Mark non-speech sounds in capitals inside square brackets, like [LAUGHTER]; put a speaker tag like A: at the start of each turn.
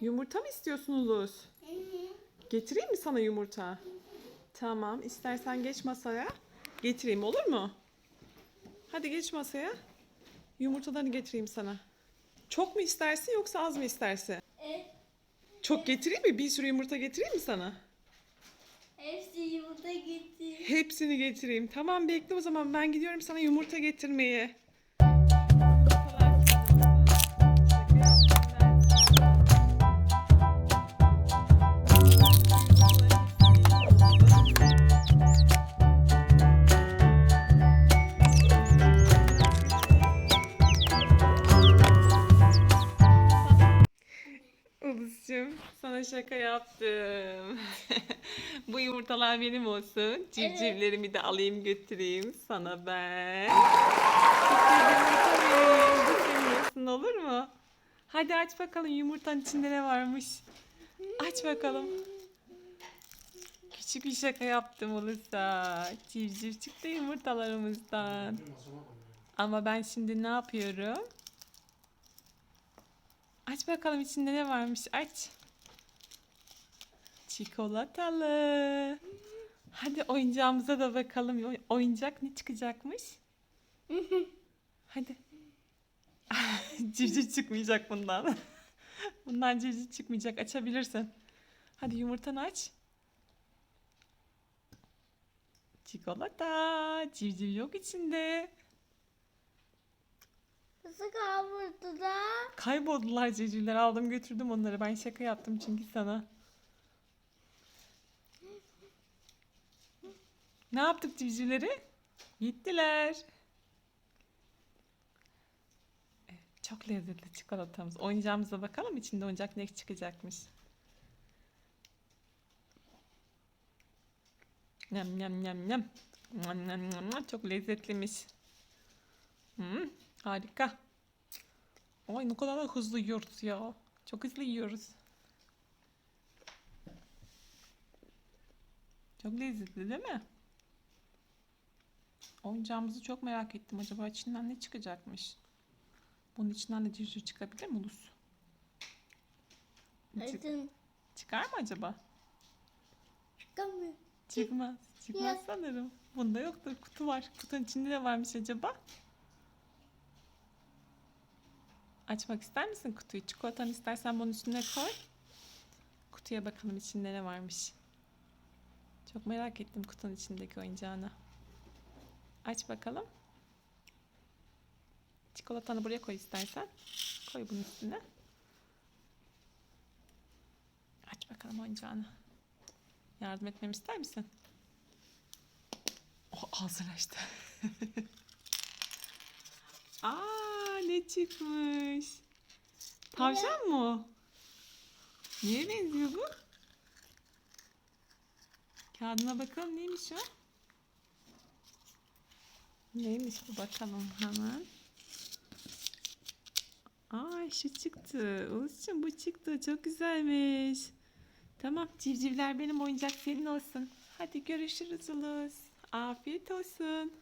A: Yumurta mı istiyorsun Ulus? Getireyim mi sana yumurta? Tamam. istersen geç masaya. Getireyim olur mu? Hadi geç masaya. Yumurtalarını getireyim sana. Çok mu istersin yoksa az mı istersin?
B: Evet.
A: Çok getireyim mi? Bir sürü yumurta getireyim mi sana?
B: Hepsi yumurta gitti.
A: Hepsini getireyim. Tamam bekle o zaman ben gidiyorum sana yumurta getirmeye. Ulus'cum sana şaka yaptım. [LAUGHS] Bu yumurtalar benim olsun. Civcivlerimi de alayım götüreyim sana ben. Olsun olur mu? Hadi aç bakalım yumurtanın içinde ne varmış. Aç bakalım. Küçük bir şaka yaptım Ulus'a. Civciv çıktı yumurtalarımızdan. Ama ben şimdi ne yapıyorum? Aç bakalım içinde ne varmış aç. Çikolatalı. Hadi oyuncağımıza da bakalım. Oy- Oyuncak ne çıkacakmış? Hadi. [LAUGHS] civciv çıkmayacak bundan. [LAUGHS] bundan civciv çıkmayacak. Açabilirsin. Hadi yumurtanı aç. Çikolata. Civciv yok içinde.
B: Nasıl kavurdu da?
A: Kayboldular civcivler. Aldım götürdüm onları. Ben şaka yaptım çünkü sana. Ne yaptık civcivleri? Gittiler. Çok lezzetli çikolatamız. Oyuncağımıza bakalım içinde oyuncak ne çıkacakmış. Nyam nyam nyam nyam. Çok lezzetliymiş. Hmm, harika. Ay ne kadar da hızlı yiyoruz ya. Çok hızlı yiyoruz. Çok lezzetli değil mi? Oyuncağımızı çok merak ettim. Acaba içinden ne çıkacakmış? Bunun içinden de civciv çıkabilir mi Ulus? Çık-
B: Aydın.
A: çıkar mı acaba?
B: Çıkamıyor.
A: Çıkmaz. Çıkmaz sanırım. Bunda yoktur. Kutu var. Kutunun içinde ne varmış acaba? Açmak ister misin kutuyu? Çikolatanı istersen bunun üstüne koy. Kutuya bakalım içinde ne varmış. Çok merak ettim kutunun içindeki oyuncağını. Aç bakalım. Çikolatanı buraya koy istersen. Koy bunun üstüne. Aç bakalım oyuncağını. Yardım etmemi ister misin? O ağzını açtı. [LAUGHS] Aa çıkmış? Tavşan mı o? Neye benziyor bu? Kağıdına bakalım neymiş o? Neymiş bu bakalım hemen. Aa şu çıktı. Olsun bu çıktı. Çok güzelmiş. Tamam civcivler benim oyuncak senin olsun. Hadi görüşürüz Ulus. Afiyet olsun.